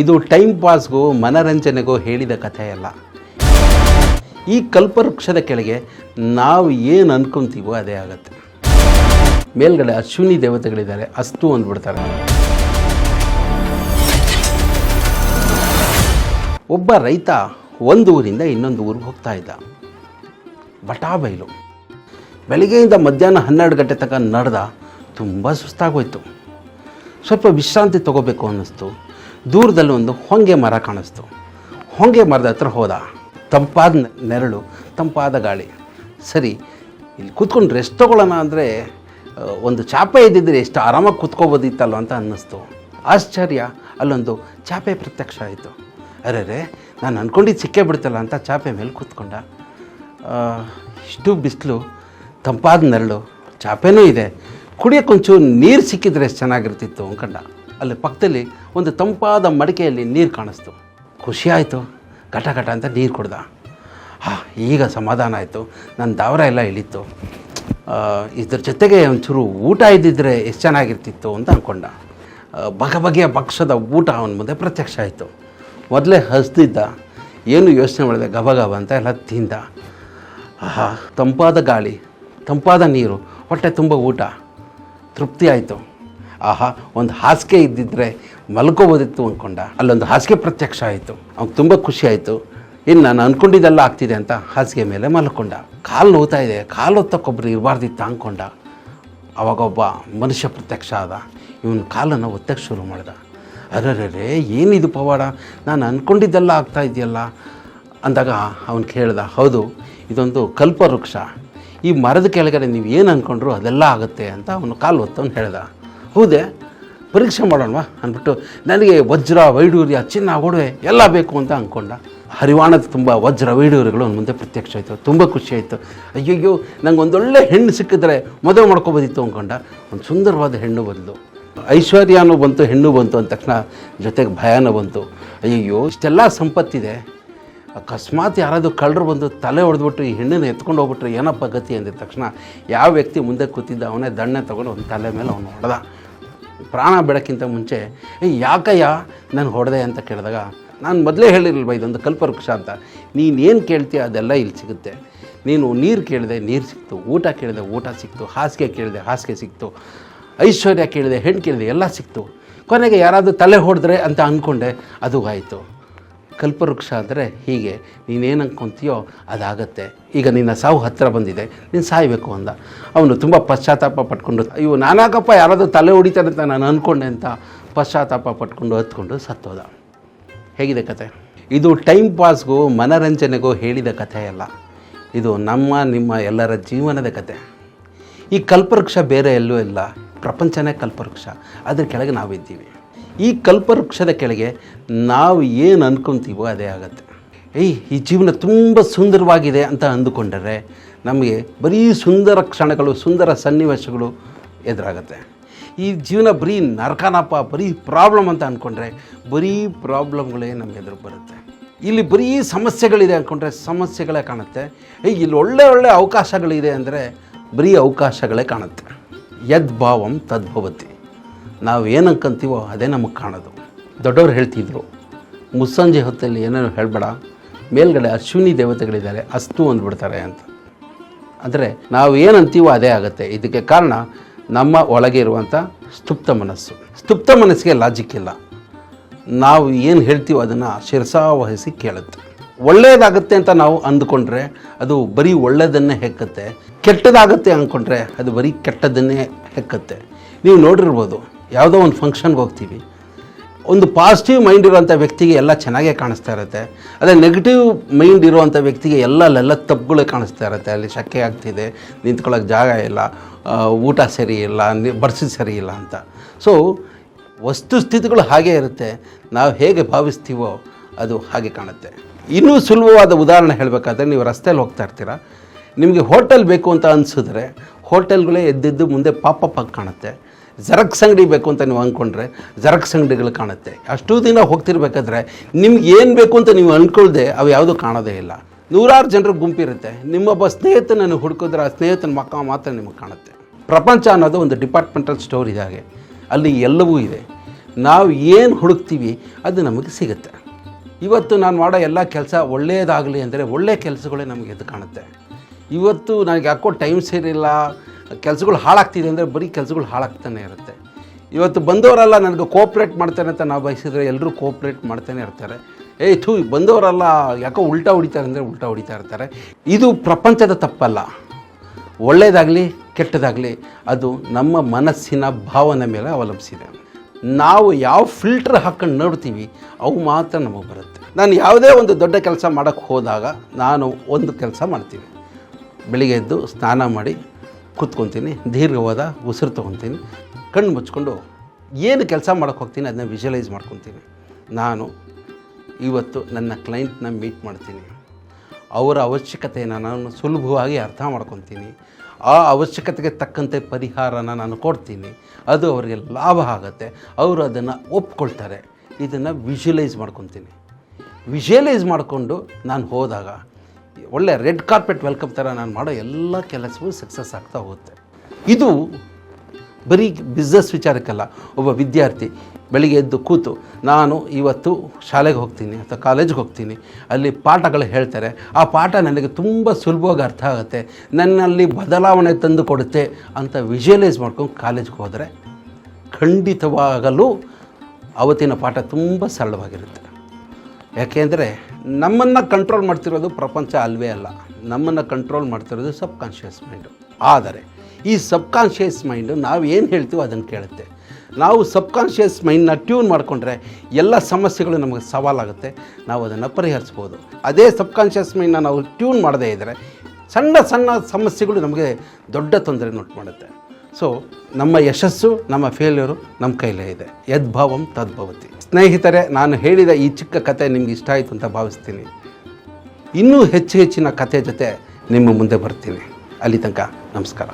ಇದು ಟೈಮ್ ಪಾಸ್ಗೂ ಮನರಂಜನೆಗೂ ಹೇಳಿದ ಕಥೆಯಲ್ಲ. ಈ ಕಲ್ಪವೃಕ್ಷದ ಕೆಳಗೆ ನಾವು ಏನು ಅಂದ್ಕೊತೀವೋ ಅದೇ ಆಗುತ್ತೆ. ಮೇಲ್ಗಡೆ ಅಶ್ವಿನಿ ದೇವತೆಗಳಿದ್ದಾರೆ, ಅಸ್ತು ಅಂದ್ಬಿಡ್ತಾರೆ. ಒಬ್ಬ ರೈತ ಒಂದು ಊರಿಂದ ಇನ್ನೊಂದು ಊರಿಗೆ ಹೋಗ್ತಾ ಇದ್ದ. ಬಟಾ ಬೈಲು ಬೆಳಿಗ್ಗೆಯಿಂದ ಮಧ್ಯಾಹ್ನ ಹನ್ನೆರಡು ಗಂಟೆ ತನಕ ನಡೆದ, ತುಂಬ ಸುಸ್ತಾಗೋಯ್ತು. ಸ್ವಲ್ಪ ವಿಶ್ರಾಂತಿ ತಗೋಬೇಕು ಅನ್ನಿಸ್ತು. ದೂರದಲ್ಲಿ ಒಂದು ಹೊಂಗೆ ಮರ ಕಾಣಿಸ್ತು. ಹೊಂಗೆ ಮರದ ಹತ್ರ ಹೋದ. ತಂಪಾದ ನೆರಳು, ತಂಪಾದ ಗಾಳಿ. ಸರಿ, ಇಲ್ಲಿ ಕೂತ್ಕೊಂಡು ರೆಸ್ಟ್ ತೊಗೊಳ್ಳೋಣ ಅಂದರೆ ಒಂದು ಚಾಪೆ ಇದ್ದಿದ್ದರೆ ಎಷ್ಟು ಆರಾಮಾಗಿ ಕೂತ್ಕೋಬೋದಿತ್ತಲ್ಲ ಅಂತ ಅನ್ನಿಸ್ತು. ಆಶ್ಚರ್ಯ, ಅಲ್ಲೊಂದು ಚಾಪೆ ಪ್ರತ್ಯಕ್ಷ ಆಯಿತು. ಅರೆ ನಾನು ಅಂದ್ಕೊಂಡಿದ್ದು ಸಿಕ್ಕೇ ಬಿಡ್ತಲ್ಲ ಅಂತ ಚಾಪೆ ಮೇಲೆ ಕೂತ್ಕೊಂಡ. ಇಷ್ಟು ಬಿಸಿಲು, ತಂಪಾದ ನೆರಳು, ಚಾಪೆನೂ ಇದೆ. ಕುಡಿಯೋಕ್ಕೊಂಚೂರು ನೀರು ಸಿಕ್ಕಿದ್ರೆ ಎಷ್ಟು ಚೆನ್ನಾಗಿರ್ತಿತ್ತು ಅಂದ್ಕೊಂಡ. ಅಲ್ಲಿ ಪಕ್ಕದಲ್ಲಿ ಒಂದು ತಂಪಾದ ಮಡಿಕೆಯಲ್ಲಿ ನೀರು ಕಾಣಿಸ್ತು. ಖುಷಿ ಆಯಿತು. ಘಟ ಘಟ ಅಂತ ನೀರು ಕುಡ್ದ. ಹಾಂ, ಈಗ ಸಮಾಧಾನ ಆಯಿತು. ನನ್ನ ದಾವರ ಎಲ್ಲ ಇಳಿತು ಇದ್ರ ಜೊತೆಗೆ ಒಂಚೂರು ಊಟ ಇದ್ದಿದ್ರೆ ಎಷ್ಟು ಚೆನ್ನಾಗಿರ್ತಿತ್ತು ಅಂತ ಅಂದ್ಕೊಂಡ ಬಗೆ ಬಗೆಯ ಭಕ್ಷದ ಊಟ ಅವನ ಮುಂದೆ ಪ್ರತ್ಯಕ್ಷ ಆಯಿತು. ಮೊದಲೇ ಹಸ್ದಿದ್ದ, ಏನು ಯೋಚನೆ ಮಾಡಿದೆ, ಗಬ ಗಬ ಅಂತ ಎಲ್ಲ ತಿಂದ. ಆಹಾ, ತಂಪಾದ ಗಾಳಿ, ತಂಪಾದ ನೀರು, ಹೊಟ್ಟೆ ತುಂಬ ಊಟ. ತೃಪ್ತಿ ಆಯಿತು. ಆಹಾ, ಒಂದು ಹಾಸಿಗೆ ಇದ್ದಿದ್ರೆ ಮಲ್ಕೋಬೋದಿತ್ತು ಅಂದ್ಕೊಂಡ ಅಲ್ಲೊಂದು ಹಾಸಿಗೆ ಪ್ರತ್ಯಕ್ಷ ಆಯಿತು. ಅವ್ನಿಗೆ ತುಂಬ ಖುಷಿ ಆಯಿತು. ಇನ್ನು ನಾನು ಅಂದ್ಕೊಂಡಿದ್ದೆಲ್ಲ ಆಗ್ತಿದೆ ಅಂತ ಹಾಸಿಗೆ ಮೇಲೆ ಮಲ್ಕೊಂಡ. ಕಾಲು ನೋವ್ತಾ ಇದೆ. ಕಾಲು ಹೊತ್ತಕ್ಕೊಬ್ಬರು ಇರಬಾರ್ದಿತ್ತು ಅಂದ್ಕೊಂಡ ಅವಾಗ ಒಬ್ಬ ಮನುಷ್ಯ ಪ್ರತ್ಯಕ್ಷ ಆದ. ಇವನ ಕಾಲನ್ನು ಒತ್ತಕ್ಕೆ ಶುರು ಮಾಡ್ದ. ಅರರರೆ, ಏನಿದು ಪವಾಡ? ನಾನು ಅಂದ್ಕೊಂಡಿದ್ದೆಲ್ಲ ಆಗ್ತಾ ಇದೆಯಲ್ಲ? ಅಂದಾಗ ಅವನು ಕೇಳ್ದ, ಹೌದು, ಇದೊಂದು ಕಲ್ಪವೃಕ್ಷ. ಈ ಮರದ ಕೆಳಗಡೆ ನೀವು ಏನು ಅಂದ್ಕೊಂಡ್ರು ಅದೆಲ್ಲ ಆಗುತ್ತೆ ಅಂತ ಅವನು ಕಾಲು ಒತ್ತವನು ಹೇಳ್ದ. ಹೌದೇ? ಪರೀಕ್ಷೆ ಮಾಡೋಣವಾ? ಅಂದ್ಬಿಟ್ಟು, ನನಗೆ ವಜ್ರ ವೈಡೂರ್ಯ, ಚಿನ್ನ ಒಡವೆ ಎಲ್ಲ ಬೇಕು ಅಂತ ಅಂದ್ಕೊಂಡ. ಹರಿವಾಣದ ತುಂಬ ವಜ್ರ ವೈಡೂರ್ಯಗಳು ಮುಂದೆ ಪ್ರತ್ಯಕ್ಷ ಆಯಿತು. ತುಂಬ ಖುಷಿ ಆಯಿತು. ಅಯ್ಯಯ್ಯೋ, ನಂಗೆ ಒಂದೊಳ್ಳೆ ಹೆಣ್ಣು ಸಿಕ್ಕಿದ್ರೆ ಮದುವೆ ಮಾಡ್ಕೋಬೋದಿತ್ತು ಅಂದ್ಕೊಂಡ. ಒಂದು ಸುಂದರವಾದ ಹೆಣ್ಣು ಬಂದು. ಐಶ್ವರ್ಯನೂ ಬಂತು, ಹೆಣ್ಣು ಬಂತು ಅಂದ ತಕ್ಷಣ ಜೊತೆಗೆ ಭಯನೂ ಬಂತು. ಅಯ್ಯಯ್ಯೋ, ಇಷ್ಟೆಲ್ಲ ಸಂಪತ್ತಿದೆ. ಅಕಸ್ಮಾತ್ ಯಾರಾದರೂ ಕಳ್ಳರು ಬಂದು ತಲೆ ಹೊಡೆದ್ಬಿಟ್ಟು ಈ ಹೆಣ್ಣನ್ನು ಎತ್ಕೊಂಡು ಹೋಗ್ಬಿಟ್ರೆ ಏನಪ್ಪ ಗತಿ ಅಂದಿದ ತಕ್ಷಣ, ಯಾವ ವ್ಯಕ್ತಿ ಮುಂದೆ ಕೂತಿದ್ದ ಅವನೇ ದಣ್ಣೆ ತೊಗೊಂಡು ಒಂದು ತಲೆ ಮೇಲೆ ಅವನು ಹೊಡೆದ. ಪ್ರಾಣ ಬಿಡೋಕ್ಕಿಂತ ಮುಂಚೆ ಯಾಕಯ್ಯ? ನಾನು ಹೊಡೆದೆ ಅಂತ ಕೇಳಿದಾಗ, ನಾನು ಮೊದಲೇ ಹೇಳಿರಲಿಲ್ಲ ಇದೊಂದು ಕಲ್ಪವೃಕ್ಷ ಅಂತ? ನೀನೇನು ಕೇಳ್ತೀಯ ಅದೆಲ್ಲ ಇಲ್ಲಿ ಸಿಗುತ್ತೆ. ನೀನು ನೀರು ಕೇಳಿದೆ ನೀರು ಸಿಕ್ತು, ಊಟ ಕೇಳಿದೆ ಊಟ ಸಿಕ್ತು, ಹಾಸಿಗೆ ಕೇಳಿದೆ ಹಾಸಿಗೆ ಸಿಕ್ತು, ಐಶ್ವರ್ಯ ಕೇಳಿದೆ ಹೆಣ್ಣು ಕೇಳಿದೆ ಎಲ್ಲ ಸಿಕ್ತು. ಕೊನೆಗೆ ಯಾರಾದರೂ ತಲೆ ಹೊಡೆದ್ರೆ ಅಂತ ಅಂದ್ಕೊಂಡೆ ಅದು ಆಯಿತು. ಕಲ್ಪವೃಕ್ಷ ಅಂದರೆ ಹೀಗೆ ನೀನೇನು ಅನ್ಕೊಂತೀಯೋ ಅದಾಗತ್ತೆ. ಈಗ ನಿನ್ನ ಸಾವು ಹತ್ತಿರ ಬಂದಿದೆ, ನೀನು ಸಾಯಬೇಕು ಅಂದ. ಅವನು ತುಂಬ ಪಶ್ಚಾತ್ತಾಪ ಪಟ್ಕೊಂಡು ಇವು ನಾನಾಗಪ್ಪ, ಯಾರಾದರೂ ತಲೆ ಹೊಡಿತಾರೆ ಅಂತ ನಾನು ಅಂದ್ಕೊಂಡೆ ಅಂತ ಪಶ್ಚಾತ್ತಾಪ ಪಟ್ಕೊಂಡು ಹತ್ಕೊಂಡು ಸತ್ತೋದ. ಹೇಗಿದೆ ಕತೆ? ಇದು ಟೈಮ್ ಪಾಸ್ಗೂ ಮನರಂಜನೆಗೂ ಹೇಳಿದ ಕಥೆ ಅಲ್ಲ ಇದು ನಮ್ಮ, ನಿಮ್ಮ ಎಲ್ಲರ ಜೀವನದ ಕತೆ. ಈ ಕಲ್ಪವೃಕ್ಷ ಬೇರೆ ಎಲ್ಲೂ ಇಲ್ಲ. ಪ್ರಪಂಚನೇ ಕಲ್ಪವೃಕ್ಷ. ಅದ್ರ ಕೆಳಗೆ ನಾವಿದ್ದೀವಿ. ಈ ಕಲ್ಪವೃಕ್ಷದ ಕೆಳಗೆ ನಾವು ಏನು ಅಂದ್ಕೊತೀವೋ ಅದೇ ಆಗುತ್ತೆ. ಏಯ್, ಈ ಜೀವನ ತುಂಬ ಸುಂದರವಾಗಿದೆ ಅಂತ ಅಂದುಕೊಂಡರೆ ನಮಗೆ ಬರೀ ಸುಂದರ ಕ್ಷಣಗಳು, ಸುಂದರ ಸನ್ನಿವೇಶಗಳು ಎದುರಾಗುತ್ತೆ. ಈ ಜೀವನ ಬರೀ ನರಕನಪ್ಪ, ಬರೀ ಪ್ರಾಬ್ಲಮ್ ಅಂತ ಅಂದ್ಕೊಂಡ್ರೆ ಬರೀ ಪ್ರಾಬ್ಲಮ್ಗಳೇ ನಮ್ಗೆ ಎದುರು ಬರುತ್ತೆ. ಇಲ್ಲಿ ಬರೀ ಸಮಸ್ಯೆಗಳಿದೆ ಅಂದ್ಕೊಂಡ್ರೆ ಸಮಸ್ಯೆಗಳೇ ಕಾಣುತ್ತೆ. ಏಯ್, ಇಲ್ಲಿ ಒಳ್ಳೆ ಒಳ್ಳೆ ಅವಕಾಶಗಳಿದೆ ಅಂದರೆ ಬರೀ ಅವಕಾಶಗಳೇ ಕಾಣುತ್ತೆ. ಯದ್ಭಾವಂ ತದ್ಭವತಿ. ನಾವು ಏನು ಅನ್ಕೊಂತೀವೋ ಅದೇ ನಮಗೆ ಕಾಣೋದು. ದೊಡ್ಡವ್ರು ಹೇಳ್ತಿದ್ರು, ಮುಸ್ಸಂಜೆ ಹೊತ್ತಲ್ಲಿ ಏನೇನು ಹೇಳಬೇಡ, ಮೇಲ್ಗಡೆ ಅಶ್ವಿನಿ ದೇವತೆಗಳಿದ್ದಾರೆ, ಅಸ್ತು ಅಂದ್ಬಿಡ್ತಾರೆ ಅಂತ. ಅಂದರೆ ನಾವು ಏನು ಅಂತೀವೋ ಅದೇ ಆಗುತ್ತೆ. ಇದಕ್ಕೆ ಕಾರಣ ನಮ್ಮ ಒಳಗೆ ಇರುವಂಥ ಸ್ತುಪ್ತ ಮನಸ್ಸು. ಸ್ತುಪ್ತ ಮನಸ್ಸಿಗೆ ಲಾಜಿಕ್ ಇಲ್ಲ. ನಾವು ಏನು ಹೇಳ್ತೀವೋ ಅದನ್ನು ಶಿರಸಾವಹಿಸಿ ಕೇಳುತ್ತೆ. ಒಳ್ಳೆಯದಾಗುತ್ತೆ ಅಂತ ನಾವು ಅಂದ್ಕೊಂಡ್ರೆ ಅದು ಬರೀ ಒಳ್ಳೆಯದನ್ನೇ ಹೆಕ್ಕತ್ತೆ. ಕೆಟ್ಟದಾಗುತ್ತೆ ಅಂದ್ಕೊಂಡ್ರೆ ಅದು ಬರೀ ಕೆಟ್ಟದನ್ನೇ ಹೆಕ್ಕತ್ತೆ. ನೀವು ನೋಡಿರ್ಬೋದು ಯಾವುದೋ ಒಂದು ಫಂಕ್ಷನ್ಗೆ ಹೋಗ್ತೀವಿ. ಒಂದು ಪಾಸಿಟಿವ್ ಮೈಂಡ್ ಇರುವಂಥ ವ್ಯಕ್ತಿಗೆ ಎಲ್ಲ ಚೆನ್ನಾಗೇ ಕಾಣಿಸ್ತಾ ಇರುತ್ತೆ. ಅದೇ ನೆಗೆಟಿವ್ ಮೈಂಡ್ ಇರುವಂಥ ವ್ಯಕ್ತಿಗೆ ಎಲ್ಲ ಅಲ್ಲೆಲ್ಲ ತಪ್ಪುಗಳೇ ಕಾಣಿಸ್ತಾ ಇರುತ್ತೆ. ಅಲ್ಲಿ ಶಕೆ ಆಗ್ತಿದೆ ನಿಂತ್ಕೊಳ್ಳೋಕೆ ಜಾಗ ಇಲ್ಲ ಊಟ ಸರಿ ಇಲ್ಲ ಬರ್ಸಿದ್ ಸರಿ ಇಲ್ಲ ಅಂತ. ಸೊ ವಸ್ತುಸ್ಥಿತಿಗಳು ಹಾಗೇ ಇರುತ್ತೆ. ನಾವು ಹೇಗೆ ಭಾವಿಸ್ತೀವೋ ಅದು ಹಾಗೆ ಕಾಣುತ್ತೆ. ಇನ್ನೂ ಸುಲಭವಾದ ಉದಾಹರಣೆ ಹೇಳಬೇಕಾದ್ರೆ ನೀವು ರಸ್ತೆಯಲ್ಲಿ ಹೋಗ್ತಾ ಇರ್ತೀರ. ನಿಮಗೆ ಹೋಟೆಲ್ ಬೇಕು ಅಂತ ಅನಿಸಿದ್ರೆ, ಹೋಟೆಲ್ಗಳೇ ಎದ್ದಿದ್ದು ಮುಂದೆ ಪಾಪಪ್ಪಾಗಿ ಕಾಣುತ್ತೆ. ಜರಕ್ಸ್ ಅಂಗಡಿ ಬೇಕು ಅಂತ ನೀವು ಅಂದ್ಕೊಂಡ್ರೆ ಜರಕ್ಸ್ ಅಂಗಡಿಗಳು ಕಾಣುತ್ತೆ. ಅಷ್ಟು ದಿನ ಹೋಗ್ತಿರ್ಬೇಕಾದ್ರೆ ನಿಮ್ಗೆ ಏನು ಬೇಕು ಅಂತ ನೀವು ಅಂದ್ಕೊಳ್ದೆ ಅವು ಯಾವುದೂ ಕಾಣೋದೇ ಇಲ್ಲ. ನೂರಾರು ಜನರ ಗುಂಪಿರುತ್ತೆ ನಿಮ್ಮೊಬ್ಬ ಸ್ನೇಹಿತನನ್ನು ಹುಡುಕಿದ್ರೆ ಆ ಸ್ನೇಹಿತನ ಮಕ್ಕ ಮಾತ್ರ ನಿಮಗೆ ಕಾಣುತ್ತೆ. ಪ್ರಪಂಚ ಅನ್ನೋದು ಒಂದು ಡಿಪಾರ್ಟ್ಮೆಂಟಲ್ ಸ್ಟೋರ್ ಇದಾಗೆ ಅಲ್ಲಿ ಎಲ್ಲವೂ ಇದೆ. ನಾವು ಏನು ಹುಡುಕ್ತೀವಿ ಅದು ನಮಗೆ ಸಿಗುತ್ತೆ. ಇವತ್ತು ನಾನು ಮಾಡೋ ಎಲ್ಲ ಕೆಲಸ ಒಳ್ಳೆಯದಾಗಲಿ ಅಂದರೆ ಒಳ್ಳೆಯ ಕೆಲಸಗಳೇ ನಮಗೆ ಎದ್ದು ಕಾಣುತ್ತೆ. ಇವತ್ತು ನನಗೆ ಯಾಕೋ ಟೈಮ್ ಸೇರಿಲ್ಲ ಕೆಲಸಗಳು ಹಾಳಾಗ್ತಿದೆ ಅಂದರೆ ಬರೀ ಕೆಲಸಗಳು ಹಾಳಾಗ್ತಾನೆ ಇರುತ್ತೆ. ಇವತ್ತು ಬಂದವರೆಲ್ಲ ನನಗೆ ಕೋಪ್ರೇಟ್ ಮಾಡ್ತಾನೆ ಅಂತ ನಾವು ಬಯಸಿದ್ರೆ ಎಲ್ಲರೂ ಕೋಪ್ರೇಟ್ ಮಾಡ್ತಾನೆ ಇರ್ತಾರೆ. ಏಯ್ ಥೂ, ಬಂದವರೆಲ್ಲ ಯಾಕೋ ಉಲ್ಟಾ ಹೊಡಿತಾರೆ ಅಂದರೆ ಉಲ್ಟಾ ಹೊಡಿತಾ ಇರ್ತಾರೆ. ಇದು ಪ್ರಪಂಚದ ತಪ್ಪಲ್ಲ. ಒಳ್ಳೆಯದಾಗಲಿ ಕೆಟ್ಟದಾಗಲಿ ಅದು ನಮ್ಮ ಮನಸ್ಸಿನ ಭಾವನೆ ಮೇಲೆ ಅವಲಂಬಿಸಿದೆ. ನಾವು ಯಾವ ಫಿಲ್ಟರ್ ಹಾಕೊಂಡು ನೋಡ್ತೀವಿ, ಅವು ಮಾತ್ರ ನಮಗೆ ಬರುತ್ತೆ. ನಾನು ಯಾವುದೇ ಒಂದು ದೊಡ್ಡ ಕೆಲಸ ಮಾಡೋಕ್ಕೆ ಹೋದಾಗ ನಾನು ಒಂದು ಕೆಲಸ ಮಾಡ್ತೀನಿ. ಬೆಳಿಗ್ಗೆ ಎದ್ದು ಸ್ನಾನ ಮಾಡಿ ಕೂತ್ಕೊತೀನಿ, ದೀರ್ಘವಾದ ಉಸಿರು ತೊಗೊತೀನಿ, ಕಣ್ಣು ಮುಚ್ಕೊಂಡು ಏನು ಕೆಲಸ ಮಾಡೋಕ್ಕೆ ಹೋಗ್ತೀನಿ ಅದನ್ನ ವಿಜುವಲೈಸ್ ಮಾಡ್ಕೊತೀನಿ. ನಾನು ಇವತ್ತು ನನ್ನ ಕ್ಲೈಂಟ್ನ ಮೀಟ್ ಮಾಡ್ತೀನಿ. ಅವರ ಅವಶ್ಯಕತೆಯನ್ನು ನಾನು ಸುಲಭವಾಗಿ ಅರ್ಥ ಮಾಡ್ಕೊತೀನಿ. ಆ ಅವಶ್ಯಕತೆಗೆ ತಕ್ಕಂತೆ ಪರಿಹಾರನ ನಾನು ಕೊಡ್ತೀನಿ. ಅದು ಅವರಿಗೆ ಲಾಭ ಆಗುತ್ತೆ. ಅವರು ಅದನ್ನು ಒಪ್ಕೊಳ್ತಾರೆ. ಇದನ್ನು ವಿಜುವಲೈಸ್ ಮಾಡ್ಕೊತೀನಿ. ವಿಜುವಲೈಸ್ ಮಾಡಿಕೊಂಡು ನಾನು ಹೋದಾಗ ಒಳ್ಳೆ ರೆಡ್ ಕಾರ್ಪೆಟ್ ವೆಲ್ಕಮ್ ಥರ ನಾನು ಮಾಡೋ ಎಲ್ಲ ಕೆಲಸವೂ ಸಕ್ಸಸ್ ಆಗ್ತಾ ಹೋಗುತ್ತೆ. ಇದು ಬರೀ ಬಿಸ್ನೆಸ್ ವಿಚಾರಕ್ಕಲ್ಲ, ಒಬ್ಬ ವಿದ್ಯಾರ್ಥಿ ಬೆಳಿಗ್ಗೆ ಎದ್ದು ಕೂತು, ನಾನು ಇವತ್ತು ಶಾಲೆಗೆ ಹೋಗ್ತೀನಿ ಅಥವಾ ಕಾಲೇಜ್ಗೆ ಹೋಗ್ತೀನಿ, ಅಲ್ಲಿ ಪಾಠಗಳು ಹೇಳ್ತಾರೆ. ಆ ಪಾಠ ನನಗೆ ತುಂಬ ಸುಲಭವಾಗಿ ಅರ್ಥ ಆಗುತ್ತೆ. ನನ್ನಲ್ಲಿ ಬದಲಾವಣೆ ತಂದು ಕೊಡುತ್ತೆ ಅಂತ ವಿಜುವಲೈಸ್ ಮಾಡ್ಕೊಂಡು ಕಾಲೇಜ್ಗೆ ಹೋದರೆ ಖಂಡಿತವಾಗಲೂ ಅವತ್ತಿನ ಪಾಠ ತುಂಬ ಸರಳವಾಗಿರುತ್ತೆ. ಯಾಕೆಂದರೆ ನಮ್ಮನ್ನು ಕಂಟ್ರೋಲ್ ಮಾಡ್ತಿರೋದು ಪ್ರಪಂಚ ಅಲ್ವೇ ಅಲ್ಲ. ನಮ್ಮನ್ನು ಕಂಟ್ರೋಲ್ ಮಾಡ್ತಿರೋದು ಸಬ್ ಕಾನ್ಷಿಯಸ್ ಮೈಂಡು ಆದರೆ, ಈ ಸಬ್ ಕಾನ್ಷಿಯಸ್ ಮೈಂಡು ನಾವು ಏನು ಹೇಳ್ತೀವೋ ಅದನ್ನು ಕೇಳುತ್ತೆ. ನಾವು ಸಬ್ ಕಾನ್ಷಿಯಸ್ ಮೈಂಡ್ನ ಟ್ಯೂನ್ ಮಾಡಿಕೊಂಡ್ರೆ ಎಲ್ಲ ಸಮಸ್ಯೆಗಳು ನಮಗೆ ಸವಾಲಾಗುತ್ತೆ. ನಾವು ಅದನ್ನು ಪರಿಹರಿಸ್ಬೋದು. ಅದೇ ಸಬ್ ಕಾನ್ಷಿಯಸ್ ಮೈಂಡ್ನ ನಾವು ಟ್ಯೂನ್ ಮಾಡದೇ ಇದ್ದರೆ ಸಣ್ಣ ಸಣ್ಣ ಸಮಸ್ಯೆಗಳು ನಮಗೆ ದೊಡ್ಡ ತೊಂದರೆ ಉಂಟು ಮಾಡುತ್ತೆ. ಸೊ ನಮ್ಮ ಯಶಸ್ಸು, ನಮ್ಮ ಫೇಲ್ಯೂರು ನಮ್ಮ ಕೈಲೇ ಇದೆ. ಯದ್ಭಾವಂ ತದ್ಭವತಿ ಸ್ನೇಹಿತರೆ, ನಾನು ಹೇಳಿದ ಈ ಚಿಕ್ಕ ಕತೆ ನಿಮ್ಗೆ ಇಷ್ಟ ಆಯಿತು ಅಂತ ಭಾವಿಸ್ತೀನಿ. ಇನ್ನೂ ಹೆಚ್ಚು ಹೆಚ್ಚಿನ ಕತೆ ಜೊತೆ ನಿಮ್ಮ ಮುಂದೆ ಬರ್ತೀನಿ. ಅಲ್ಲಿ ತನಕ ನಮಸ್ಕಾರ.